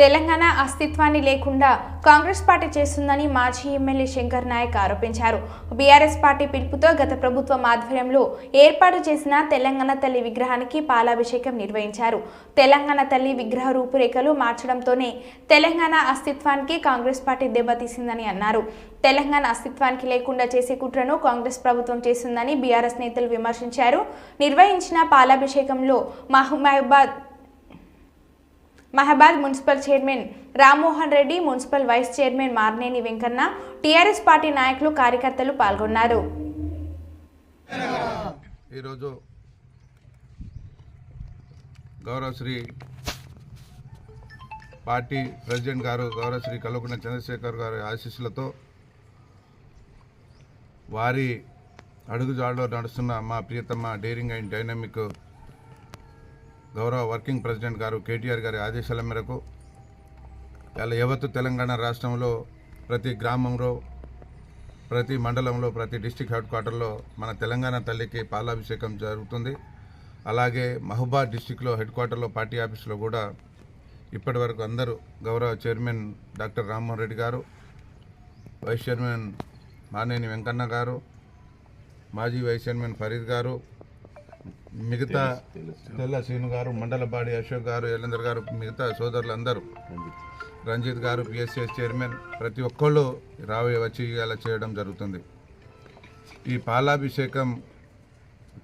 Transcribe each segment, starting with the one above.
తెలంగాణ అస్తిత్వాన్ని లేకుండా కాంగ్రెస్ పార్టీ చేస్తుందని మాజీ ఎమ్మెల్యే శంకర్ నాయక్ ఆరోపించారు. బీఆర్ఎస్ పార్టీ పిలుపుతో గత ప్రభుత్వం ఆధ్వర్యంలో ఏర్పాటు చేసిన తెలంగాణ తల్లి విగ్రహానికి పాలాభిషేకం నిర్వహించారు. తెలంగాణ తల్లి విగ్రహ రూపురేఖలు మార్చడంతోనే తెలంగాణ అస్తిత్వానికి కాంగ్రెస్ పార్టీ దెబ్బతీసిందని అన్నారు. తెలంగాణ అస్తిత్వానికి లేకుండా చేసే కుట్రను కాంగ్రెస్ ప్రభుత్వం చేస్తుందని బీఆర్ఎస్ నేతలు విమర్శించారు. నిర్వహించిన పాలాభిషేకంలో మహబూబాద్ మహబాద్ municipal chairman Rammohan Reddy municipal vice chairman Marneni Venkanna TRS party నాయకులు కార్యకర్తలు పాల్గొన్నారు. ఈరోజు గౌరవశ్రీ పార్టీ ప్రెసిడెంట్ గారు గౌరవశ్రీ కల్వకుంట్ల చంద్రశేఖర్ గారి ఆశీస్సులతో వారి అడుగుజాడలో నడుస్తున్న మా ప్రియతమ డేరింగ్ అండ్ డైనమిక్ గౌరవ వర్కింగ్ ప్రెసిడెంట్ గారు కేటీఆర్ గారి ఆదేశాల మేరకు ఇలా యావత్తు తెలంగాణ రాష్ట్రంలో ప్రతి గ్రామంలో ప్రతి మండలంలో ప్రతి డిస్టిక్ హెడ్ క్వార్టర్లో మన తెలంగాణ తల్లికి పాలాభిషేకం జరుగుతుంది. అలాగే మహబాద్ డిస్టిక్లో హెడ్ క్వార్టర్లో పార్టీ ఆఫీసులో కూడా ఇప్పటి వరకు అందరూ గౌరవ చైర్మన్ డాక్టర్ రామ్మోహన్ రెడ్డి గారు వైస్ చైర్మన్ మానేని వెంకన్న గారు మాజీ వైస్ చైర్మన్ ఫరీద్ గారు మిగతా తెల్ల శ్రీను గారు మండలబాడి అశోక్ గారు ఎల్లందర్ గారు మిగతా సోదరులు అందరూ రంజిత్ గారు పిఎస్సిఎస్ చైర్మన్ ప్రతి ఒక్కళ్ళు రావే వచ్చి ఇలా చేయడం జరుగుతుంది. ఈ పాలాభిషేకం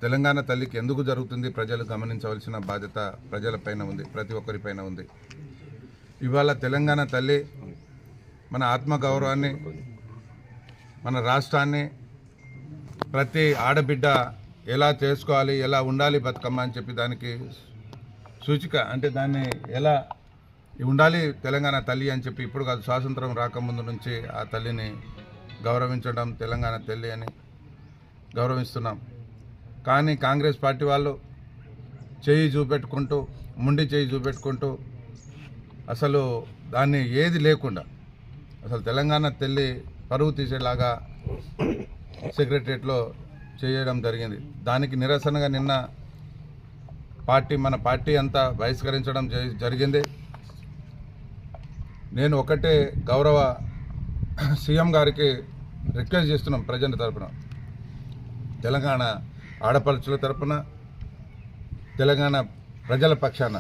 తెలంగాణ తల్లికి ఎందుకు జరుగుతుంది? ప్రజలు గమనించవలసిన బాధ్యత ప్రజలపైన ఉంది ప్రతి ఒక్కరిపైన ఉంది. ఇవాళ తెలంగాణ తల్లి మన ఆత్మగౌరవాన్ని మన రాష్ట్రాన్ని ప్రతి ఆడబిడ్డ ఎలా చేసుకోవాలి ఎలా ఉండాలి బతుకమ్మ అని చెప్పి దానికి సూచిక అంటే దాన్ని ఎలా ఉండాలి తెలంగాణ తల్లి అని చెప్పి ఇప్పుడు కాదు స్వాతంత్రం రాకముందు నుంచి ఆ తల్లిని గౌరవించడం తెలంగాణ తల్లి అని గౌరవిస్తున్నాం. కానీ కాంగ్రెస్ పార్టీ వాళ్ళు చేయి చూపెట్టుకుంటూ ముండి చేయి చూపెట్టుకుంటూ అసలు దాన్ని ఏది లేకుండా అసలు తెలంగాణ తల్లి పరువు తీసేలాగా సెక్రటరియట్లో చేయడం జరిగింది. దానికి నిరసనగా నిన్న పార్టీ మన పార్టీ అంతా బహిష్కరించడం జరిగింది. నేను ఒకటే గౌరవ సీఎం గారికి రిక్వెస్ట్ చేస్తున్నాం ప్రజల తరపున. తెలంగాణ ఆడపడుచుల తరపున తెలంగాణ ప్రజల పక్షాన.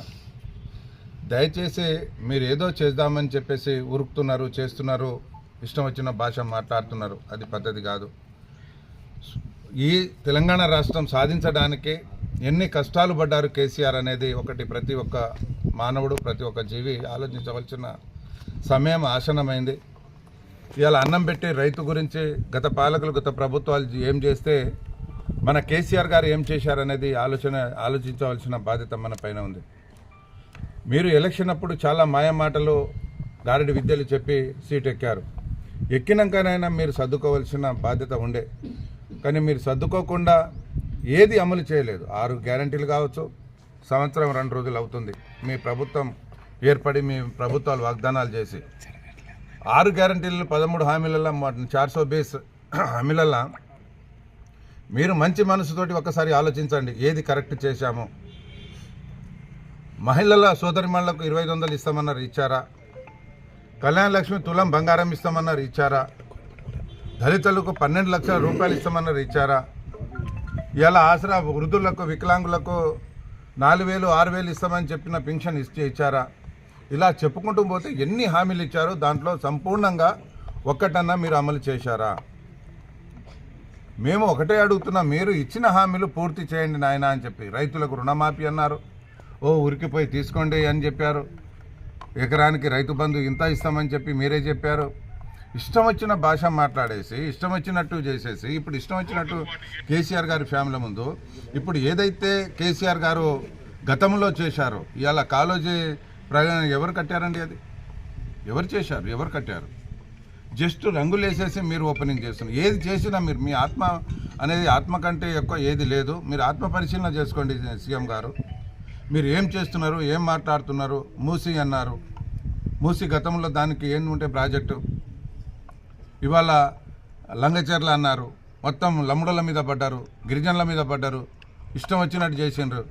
దయచేసి మీరు ఏదో చేద్దామని చెప్పేసి ఉరుకుతున్నారు చేస్తున్నారు ఇష్టం వచ్చిన భాష మాట్లాడుతున్నారు. అది పద్ధతి కాదు. ఈ తెలంగాణ రాష్ట్రం సాధించడానికి ఎన్ని కష్టాలు పడ్డారు కేసీఆర్ అనేది ఒకటి ప్రతి ఒక్క మానవుడు ప్రతి ఒక్క జీవి ఆలోచించవలసిన సమయం ఆసనమైంది. ఇవాళ అన్నం పెట్టి రైతు గురించి గత పాలకులు గత ప్రభుత్వాలు ఏం చేస్తే మన కేసీఆర్ గారు ఏం చేశారనేది ఆలోచన ఆలోచించవలసిన బాధ్యత మన పైన ఉంది. మీరు ఎలక్షన్ అప్పుడు చాలా మాయమాటలు గారడి విద్యలు చెప్పి సీట్ ఎక్కారు ఎక్కినాకనైనా మీరు సర్దుకోవాల్సిన బాధ్యత ఉండే. కానీ మీరు సర్దుకోకుండా ఏది అమలు చేయలేదు. ఆరు గ్యారంటీలు కావచ్చు సంవత్సరం రెండు రోజులు అవుతుంది. మీ ప్రభుత్వం ఏర్పడి మీ ప్రభుత్వాలు వాగ్దానాలు చేసి ఆరు గ్యారంటీలు పదమూడు హామీలలో చార్ సో బేస్ హామీలలో మీరు మంచి మనసుతోటి ఒక్కసారి ఆలోచించండి. ఏది కరెక్ట్ చేశామో? మహిళల సోదరిమణులకు ఇరవై ఐదు వందలు ఇస్తామన్నారు ఇచ్చారా? కళ్యాణ లక్ష్మి తులం బంగారం ఇస్తామన్నారు ఇచ్చారా? దళితులకు పన్నెండు లక్షల రూపాయలు ఇస్తామన్నారు ఇచ్చారా? ఇలా ఆసరా వృద్ధులకు వికలాంగులకు నాలుగు వేలు ఆరు వేలు ఇస్తామని చెప్పిన పింఛన్ ఇస్తే ఇచ్చారా? ఇలా చెప్పుకుంటూ పోతే ఎన్ని హామీలు ఇచ్చారో? దాంట్లో సంపూర్ణంగా ఒక్కటన్నా మీరు అమలు చేశారా? మేము ఒకటే అడుగుతున్నాం మీరు ఇచ్చిన హామీలు పూర్తి చేయండి నాయన అని చెప్పి. రైతులకు రుణమాఫీ అన్నారు. ఓ ఉరికిపోయి తీసుకోండి అని చెప్పారు. ఎకరానికి రైతు బంధు ఇంత ఇస్తామని చెప్పి మీరే చెప్పారు. ఇష్టం వచ్చిన భాష మాట్లాడేసి ఇష్టం వచ్చినట్టు చేసేసి ఇప్పుడు ఇష్టం వచ్చినట్టు కేసీఆర్ గారి ఫ్యామిలీ ముందు ఇప్పుడు ఏదైతే కేసీఆర్ గారు గతంలో చేశారో ఇవాళ కాలేజీ ప్రయాణం ఎవరు కట్టారండి అది? ఎవరు చేశారు? ఎవరు కట్టారు? జస్ట్ రంగులు వేసేసి మీరు ఓపెనింగ్ చేస్తున్నారు. ఏది చేసినా మీరు మీ ఆత్మ అనేది ఆత్మ కంటే ఎక్కువ ఏది లేదు. మీరు ఆత్మ పరిశీలన చేసుకోండి సీఎం గారు. మీరు ఏం చేస్తున్నారు? ఏం మాట్లాడుతున్నారు? మూసి అన్నారు. మూసి గతంలో దానికి ఏంటి ఉంటే ప్రాజెక్టు? ఇవాళ లంగచెర్ల అన్నారు. మొత్తం లమ్ముడల మీద పడ్డారు గిరిజనుల మీద పడ్డారు. ఇష్టం వచ్చినట్టు చేసిండ్రు.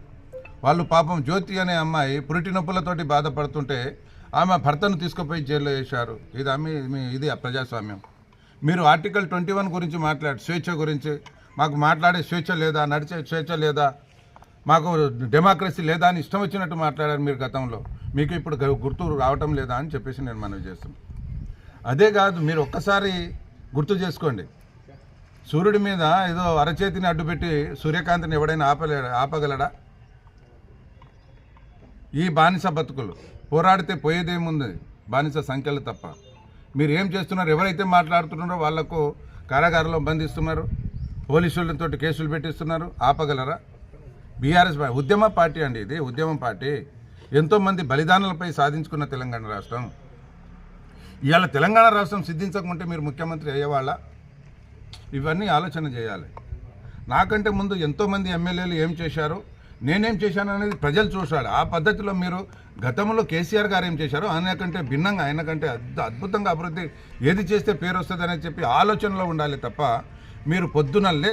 వాళ్ళు పాపం జ్యోతి అనే అమ్మాయి పురిటి నొప్పులతోటి బాధపడుతుంటే ఆమె భర్తను తీసుకుపోయి జైల్లో వేశారు. ఇది ఆమె మీ ఇది ఆ ప్రజాస్వామ్యం. మీరు ఆర్టికల్ ట్వంటీ వన్ గురించి మాట్లాడు స్వేచ్ఛ గురించి మాకు మాట్లాడే స్వేచ్ఛ లేదా నడిచే స్వేచ్ఛ లేదా మాకు డెమోక్రసీ లేదా అని ఇష్టం వచ్చినట్టు మాట్లాడారు మీరు గతంలో. మీకు ఇప్పుడు గుర్తు రావటం లేదా అని చెప్పేసి నేను మనవి చేస్తున్నాను. అదే కాదు మీరు ఒక్కసారి గుర్తు చేసుకోండి. సూర్యుడి మీద ఏదో అరచేతిని అడ్డుపెట్టి సూర్యకాంతిని ఎవడైనా ఆపలే ఆపగలడా? ఈ బానిస బతుకులు పోరాడితే పోయేదేముంది? బానిస సంఖ్యలు తప్ప. మీరు ఏం చేస్తున్నారు? ఎవరైతే మాట్లాడుతున్నారో వాళ్ళకు కారాగారంలో బంధిస్తున్నారు? పోలీసులతో కేసులు పెట్టిస్తున్నారు? ఆపగలరా? బీఆర్ఎస్ ఉద్యమ పార్టీ అండి ఇది ఉద్యమ పార్టీ. ఎంతోమంది బలిదానాలపై సాధించుకున్న తెలంగాణ రాష్ట్రం. ఇవాళ తెలంగాణ రాష్ట్రం సిద్ధించకుంటే మీరు ముఖ్యమంత్రి అయ్యేవాళ్ళ? ఇవన్నీ ఆలోచన చేయాలి. నాకంటే ముందు ఎంతోమంది ఎమ్మెల్యేలు ఏం చేశారు? నేనేం చేశాను అనేది ప్రజలు చూశాడు ఆ పద్ధతిలో మీరు గతంలో కేసీఆర్ గారు ఏం చేశారు? ఆయన కంటే భిన్నంగా ఆయన కంటే అద్భుతంగా అభివృద్ధి ఏది చేస్తే పేరు వస్తుంది చెప్పి ఆలోచనలో ఉండాలి తప్ప మీరు పొద్దునల్లే